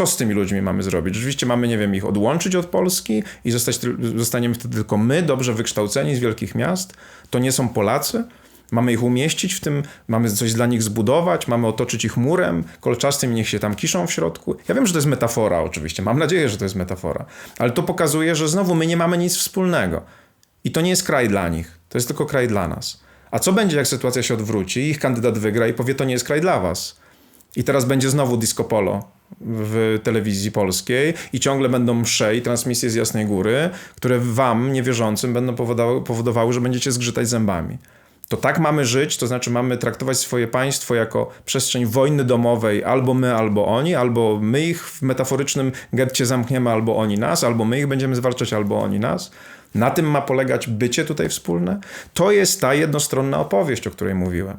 co z tymi ludźmi mamy zrobić? Rzeczywiście mamy, nie wiem, ich odłączyć od Polski i zostać, zostaniemy wtedy tylko my, dobrze wykształceni z wielkich miast? To nie są Polacy? Mamy ich umieścić w tym, mamy coś dla nich zbudować, mamy otoczyć ich murem kolczastym i niech się tam kiszą w środku. Ja wiem, że to jest metafora oczywiście, mam nadzieję, że to jest metafora, ale to pokazuje, że znowu my nie mamy nic wspólnego. I to nie jest kraj dla nich, to jest tylko kraj dla nas. A co będzie, jak sytuacja się odwróci, ich kandydat wygra i powie, to nie jest kraj dla was. I teraz będzie znowu disco polo w telewizji polskiej i ciągle będą msze i transmisje z Jasnej Góry, które wam, niewierzącym, będą powodowały, powodowały, że będziecie zgrzytać zębami. To tak mamy żyć, to znaczy mamy traktować swoje państwo jako przestrzeń wojny domowej, albo my, albo oni, albo my ich w metaforycznym getcie zamkniemy, albo oni nas, albo my ich będziemy zwalczać, albo oni nas. Na tym ma polegać bycie tutaj wspólne. To jest ta jednostronna opowieść, o której mówiłem.